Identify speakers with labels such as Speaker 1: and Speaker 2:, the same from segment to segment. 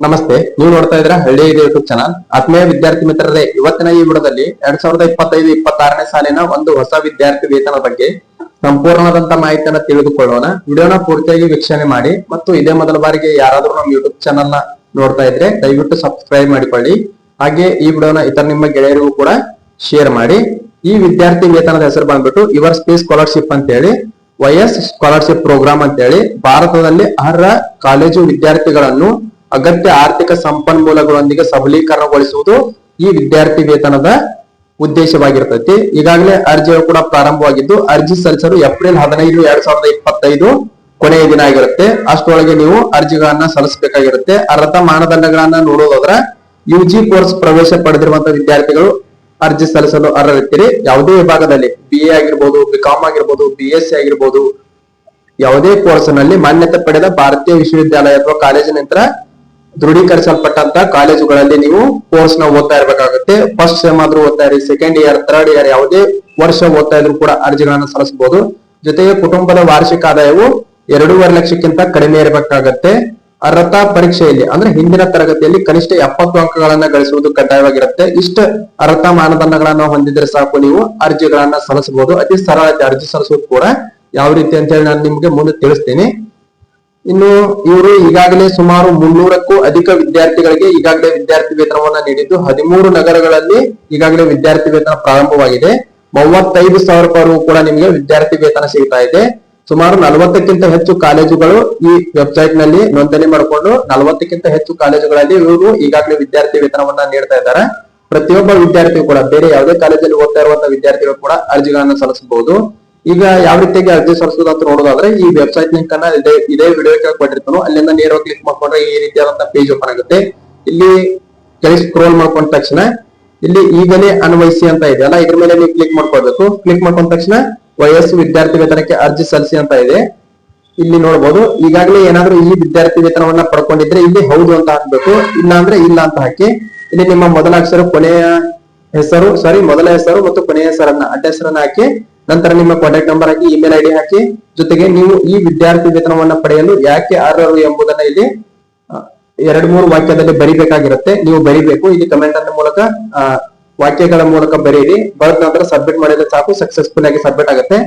Speaker 1: ನಮಸ್ತೆ, ನೀವು ನೋಡ್ತಾ ಇದ್ರ ಹಳ್ಳಿ ಇದೆ ಯೂಟ್ಯೂಬ್ ಚಾನಲ್. ಆತ್ಮೀಯ ವಿದ್ಯಾರ್ಥಿ ಮಿತ್ರರೇ, ಇವತ್ತಿನ ಈ ವಿಡದಲ್ಲಿ ಎರಡ್ ಸಾವಿರದ ಇಪ್ಪತ್ತೈದು, ಇಪ್ಪತ್ತಾರನೇ ಸಾಲಿನ ಒಂದು ಹೊಸ ವಿದ್ಯಾರ್ಥಿ ವೇತನ ಬಗ್ಗೆ ಸಂಪೂರ್ಣವಾದಂತ ಮಾಹಿತಿಯನ್ನ ತಿಳಿದುಕೊಳ್ಳೋಣ. ವಿಡಿಯೋನ ಪೂರ್ತಿಯಾಗಿ ವೀಕ್ಷಣೆ ಮಾಡಿ ಮತ್ತು ಇದೇ ಮೊದಲ ಬಾರಿಗೆ ಯಾರಾದ್ರೂ ನಮ್ಮ ಯೂಟ್ಯೂಬ್ ಚಾನಲ್ನ ನೋಡ್ತಾ ಇದ್ರೆ ದಯವಿಟ್ಟು ಸಬ್ಸ್ಕ್ರೈಬ್ ಮಾಡಿಕೊಳ್ಳಿ. ಹಾಗೆ ಈ ವಿಡಿಯೋನ ಇತರ ನಿಮ್ಮ ಗೆಳೆಯರಿಗೂ ಕೂಡ ಶೇರ್ ಮಾಡಿ. ಈ ವಿದ್ಯಾರ್ಥಿ ವೇತನದ ಹೆಸರು ಬಂದ್ಬಿಟ್ಟು ಯುವರ್ ಸ್ಪೇಸ್ ಸ್ಕಾಲರ್ಶಿಪ್ ಅಂತ ಹೇಳಿ ವೈಎಸ್ ಸ್ಕಾಲರ್ಶಿಪ್ ಪ್ರೋಗ್ರಾಮ್ ಅಂತ ಹೇಳಿ ಭಾರತದಲ್ಲಿ ಅರ್ಹ ಕಾಲೇಜು ವಿದ್ಯಾರ್ಥಿಗಳನ್ನು ಅಗತ್ಯ ಆರ್ಥಿಕ ಸಂಪನ್ಮೂಲಗಳೊಂದಿಗೆ ಸಬಲೀಕರಣಗೊಳಿಸುವುದು ಈ ವಿದ್ಯಾರ್ಥಿ ವೇತನದ ಉದ್ದೇಶವಾಗಿರ್ತೈತಿ. ಈಗಾಗಲೇ ಅರ್ಜಿ ಕೂಡ ಪ್ರಾರಂಭವಾಗಿದ್ದು, ಅರ್ಜಿ ಸಲ್ಲಿಸಲು ಏಪ್ರಿಲ್ ಹದಿನೈದು, ಎರಡ್ ಸಾವಿರದ ಇಪ್ಪತ್ತೈದು ಕೊನೆಯ ದಿನ ಆಗಿರುತ್ತೆ. ಅಷ್ಟರೊಳಗೆ ನೀವು ಅರ್ಜಿಗಳನ್ನ ಸಲ್ಲಿಸಬೇಕಾಗಿರುತ್ತೆ. ಅರ್ಹತಾ ಮಾನದಂಡಗಳನ್ನ ನೋಡೋದಾದ್ರೆ ಯು ಜಿ ಕೋರ್ಸ್ ಪ್ರವೇಶ ಪಡೆದಿರುವಂತಹ ವಿದ್ಯಾರ್ಥಿಗಳು ಅರ್ಜಿ ಸಲ್ಲಿಸಲು ಅರ್ಹರಿರ್ತೀರಿ ಯಾವುದೇ ವಿಭಾಗದಲ್ಲಿ ಬಿ ಎ ಆಗಿರ್ಬೋದು ಬಿಕಾಂ ಆಗಿರ್ಬೋದು ಬಿ ಎಸ್ ಸಿ ಆಗಿರ್ಬೋದು, ಯಾವುದೇ ಕೋರ್ಸ್ನಲ್ಲಿ ಮಾನ್ಯತೆ ಪಡೆದ ಭಾರತೀಯ ವಿಶ್ವವಿದ್ಯಾಲಯ ಅಥವಾ ಕಾಲೇಜಿನಿಂದ ದೃಢೀಕರಿಸಲ್ಪಟ್ಟಂತ ಕಾಲೇಜುಗಳಲ್ಲಿ ನೀವು ಕೋರ್ಸ್ನ ಓದ್ತಾ ಇರಬೇಕಾಗುತ್ತೆ. ಫಸ್ಟ್ ಸೆಮ್ ಆದ್ರೂ ಓದ್ತಾ ಇರಿ ಸೆಕೆಂಡ್ ಇಯರ್ ಥರ್ಡ್ ಇಯರ್ ಯಾವುದೇ ವರ್ಷ ಓದ್ತಾ ಇದ್ರು ಕೂಡ ಅರ್ಜಿಗಳನ್ನ ಸಲ್ಲಿಸಬಹುದು. ಜೊತೆಗೆ ಕುಟುಂಬದ ವಾರ್ಷಿಕ ಆದಾಯವು ಎರಡೂವರೆ ಲಕ್ಷಕ್ಕಿಂತ ಕಡಿಮೆ ಇರಬೇಕಾಗತ್ತೆ. ಅರ್ಹತಾ ಪರೀಕ್ಷೆಯಲ್ಲಿ ಅಂದ್ರೆ ಹಿಂದಿನ ತರಗತಿಯಲ್ಲಿ ಕನಿಷ್ಠ ಎಪ್ಪತ್ತು ಅಂಕಗಳನ್ನ ಗಳಿಸುವುದು ಕಡ್ಡಾಯವಾಗಿರುತ್ತೆ. ಇಷ್ಟ ಅರ್ಹತಾ ಮಾನದಂಡಗಳನ್ನ ಹೊಂದಿದ್ರೆ ಸಾಕು ನೀವು, ಅರ್ಜಿಗಳನ್ನ ಸಲ್ಲಿಸಬಹುದು. ಅತಿ ಸರಳತೆ ಅರ್ಜಿ ಸಲ್ಲಿಸೋದು ಕೂಡ ಯಾವ ರೀತಿ ಅಂತ ಹೇಳಿ ನಾನು ನಿಮ್ಗೆ ಮುಂದೆ ತಿಳಿಸ್ತೀನಿ. ಇನ್ನು ಇವರು ಈಗಾಗಲೇ ಸುಮಾರು ಮುನ್ನೂರಕ್ಕೂ ಅಧಿಕ ವಿದ್ಯಾರ್ಥಿಗಳಿಗೆ ಈಗಾಗಲೇ ವಿದ್ಯಾರ್ಥಿ ವೇತನವನ್ನ ನೀಡಿದ್ದು ಹದಿಮೂರು ನಗರಗಳಲ್ಲಿ ಈಗಾಗಲೇ ವಿದ್ಯಾರ್ಥಿ ವೇತನ ಪ್ರಾರಂಭವಾಗಿದೆ. ಮೂವತ್ತೈದು ಸಾವಿರ ರೂಪಾಯಿ ಕೂಡ ನಿಮಗೆ ವಿದ್ಯಾರ್ಥಿ ವೇತನ ಸಿಗ್ತಾ ಇದೆ. ಸುಮಾರು ನಲವತ್ತಕ್ಕಿಂತ ಹೆಚ್ಚು ಕಾಲೇಜುಗಳು ಈ ವೆಬ್ಸೈಟ್ನಲ್ಲಿ ನೋಂದಣಿ ಮಾಡಿಕೊಂಡು ನಲವತ್ತಕ್ಕಿಂತ ಹೆಚ್ಚು ಕಾಲೇಜುಗಳಲ್ಲಿ ಇವರು ಈಗಾಗಲೇ ವಿದ್ಯಾರ್ಥಿ ವೇತನವನ್ನ ನೀಡ್ತಾ ಇದ್ದಾರೆ. ಪ್ರತಿಯೊಬ್ಬ ವಿದ್ಯಾರ್ಥಿ ಕೂಡ ಬೇರೆ ಯಾವುದೇ ಕಾಲೇಜಲ್ಲಿ ಓದ್ತಾ ಇರುವಂತಹ ವಿದ್ಯಾರ್ಥಿಗಳು ಕೂಡ ಅರ್ಜಿಗಳನ್ನು ಸಲ್ಲಿಸಬಹುದು. ಈಗ ಯಾವ ರೀತಿಯಾಗಿ ಅರ್ಜಿ ಸಲ್ಲಿಸೋದು ಅಂತ ನೋಡೋದಾದ್ರೆ, ಈ ವೆಬ್ಸೈಟ್ ಲಿಂಕ್ ಅನ್ನ ಇದೇ ಇದೇ ವಿಡಿಯೋ ಕೊಟ್ಟಿರ್ತಾನೋ ಅಲ್ಲಿಂದ ನೇರವಾಗಿ ಕ್ಲಿಕ್ ಮಾಡ್ಕೊಂಡ್ರೆ ಈ ರೀತಿಯಾದಂತಹ ಪೇಜ್ ಓಪನ್ ಆಗುತ್ತೆ. ಇಲ್ಲಿ ಕೆಳಗೆ ಸ್ಕ್ರೋಲ್ ಮಾಡ್ಕೊಂಡ ತಕ್ಷಣ, ಇಲ್ಲಿ ಈಗಲೇ ಅನ್ವಯಿಸಿ ಅಂತ ಇದೆ ಅಲ್ಲ, ಇದ್ರ ಮೇಲೆ ನೀವು ಕ್ಲಿಕ್ ಮಾಡ್ಕೊಳ್ಬೇಕು. ಕ್ಲಿಕ್ ಮಾಡ್ಕೊಂಡ ತಕ್ಷಣ, ವಯಸ್ಸು ವಿದ್ಯಾರ್ಥಿ ವೇತನಕ್ಕೆ ಅರ್ಜಿ ಸಲ್ಲಿಸಿ ಅಂತ ಇದೆ. ಇಲ್ಲಿ ನೋಡಬಹುದು ಈಗಾಗಲೇ ಏನಾದ್ರೂ ಈ ವಿದ್ಯಾರ್ಥಿ ವೇತನವನ್ನ ಪಡ್ಕೊಂಡಿದ್ರೆ ಇಲ್ಲಿ ಹೌದು ಅಂತ ಹಾಕ್ಬೇಕು. ಇಲ್ಲ ಅಂದ್ರೆ ಇಲ್ಲ ಅಂತ ಹಾಕಿ, ಇಲ್ಲಿ ನಿಮ್ಮ ಮೊದಲ ಅಕ್ಷರ ಕೊನೆಯ ಹೆಸರು ಸಾರಿ ಮೊದಲ ಹೆಸರು ಮತ್ತು ಕೊನೆಯ ಹೆಸರನ್ನ, ಅಡ್ಡ ಹೆಸರನ್ನ ಹಾಕಿ ನಂತರ ನಿಮ್ಮ ಕಾಂಟ್ಯಾಕ್ಟ್ ನಂಬರ್ ಹಾಕಿ ಇಮೇಲ್ ಐಡಿ ಹಾಕಿ. ಜೊತೆಗೆ ನೀವು ಈ ವಿದ್ಯಾರ್ಥಿ ವೇತನವನ್ನ ಪಡೆಯಲು ಯಾಕೆ ಅರ್ಹರು ಎಂಬುದನ್ನ ಇಲ್ಲಿ ಎರಡ್ ಮೂರು ವಾಕ್ಯದಲ್ಲಿ ಬರಿಬೇಕಾಗಿರುತ್ತೆ. ನೀವು ಬರಿಬೇಕು. ಇಲ್ಲಿ ಕಮೆಂಟ್ ಅನ್ನ ಮೂಲಕ ವಾಕ್ಯಗಳ ಮೂಲಕ ಬರೀರಿ. ಬರೆದ ನಂತರ ಸಬ್ಮಿಟ್ ಮಾಡಿದ್ರೆ ಸಾಕು. ಸಕ್ಸಸ್ಫುಲ್ ಆಗಿ ಸಬ್ಮಿಟ್ ಆಗುತ್ತೆ.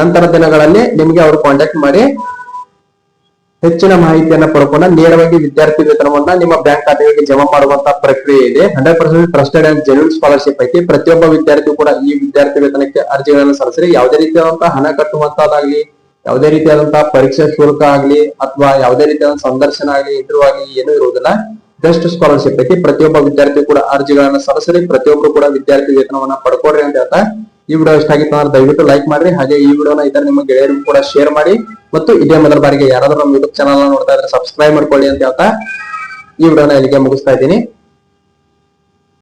Speaker 1: ನಂತರ ದಿನಗಳಲ್ಲಿ ನಿಮ್ಗೆ ಅವರು ಕಾಂಟ್ಯಾಕ್ಟ್ ಮಾಡಿ. ಹೆಚ್ಚಿನ ಮಾಹಿತಿಯನ್ನ ಪಡ್ಕೊಂಡ ನೇರವಾಗಿ ವಿದ್ಯಾರ್ಥಿ ವೇತನವನ್ನ ನಿಮ್ಮ ಬ್ಯಾಂಕ್ ಖಾತೆಗೆ ಜಮಾ ಮಾಡುವಂತಹ ಪ್ರಕ್ರಿಯೆ ಇದೆ. Hundred percent trusted and genuine scholarship ಐತಿ. ಪ್ರತಿಯೊಬ್ಬ ವಿದ್ಯಾರ್ಥಿ ಕೂಡ ಈ ವಿದ್ಯಾರ್ಥಿ ವೇತನಕ್ಕೆ ಅರ್ಜಿಗಳನ್ನು ಸಲ್ಲಿಸಿರಿ ಯಾವುದೇ ರೀತಿಯಾದಂತಹ ಹಣ ಕಟ್ಟುವಂತಹದಾಗ್ಲಿ ಯಾವುದೇ ರೀತಿಯಾದಂತಹ ಪರೀಕ್ಷೆ ಶುಲ್ಕ ಆಗ್ಲಿ ಅಥವಾ ಯಾವುದೇ ರೀತಿಯಾದ ಸಂದರ್ಶನ ಆಗ್ಲಿ ಇದ್ರೂ ಆಗ್ಲಿ ಏನು ಇರುವುದಿಲ್ಲ. ಜಸ್ಟ್ ಸ್ಕಾಲರ್ಶಿಪ್ ಐತಿ. ಪ್ರತಿಯೊಬ್ಬ ವಿದ್ಯಾರ್ಥಿ ಕೂಡ ಅರ್ಜಿಗಳನ್ನ ಸಲ್ಲಿಸಿ ಪ್ರತಿಯೊಬ್ಬರು ಕೂಡ ವಿದ್ಯಾರ್ಥಿ ವೇತನವನ್ನ ಪಡ್ಕೊಡ್ರಿ ಅಂತ ಹೇಳ್ತಾ ಈ ವಿಡಿಯೋ ಇಷ್ಟ ಆಗಿತ್ತು ಅಂದ್ರೆ ದಯವಿಟ್ಟು ಲೈಕ್ ಮಾಡಿ ಹಾಗೆ ಈ ವಿಡಿಯೋನ ಇತರ ನಿಮ್ಮ ಗೆಳೆಯರಿಗೂ ಕೂಡ ಶೇರ್ ಮಾಡಿ. ಮತ್ತು ಇದೇ ಮೊದಲ ಬಾರಿಗೆ ಯಾರಾದ್ರೂ ನಮ್ಮ ಯೂಟ್ಯೂಬ್ ಚಾನಲ್ ನೋಡ್ತಾ ಇದ್ರೆ ಸಬ್ಸ್ಕ್ರೈಬ್ ಮಾಡ್ಕೊಳ್ಳಿ ಅಂತ ಹೇಳ್ತಾ ಈ ವಿಡಿಯೋನ ಇಲ್ಲಿಗೆ ಮುಗಿಸ್ತಾ ಇದ್ದೀನಿ.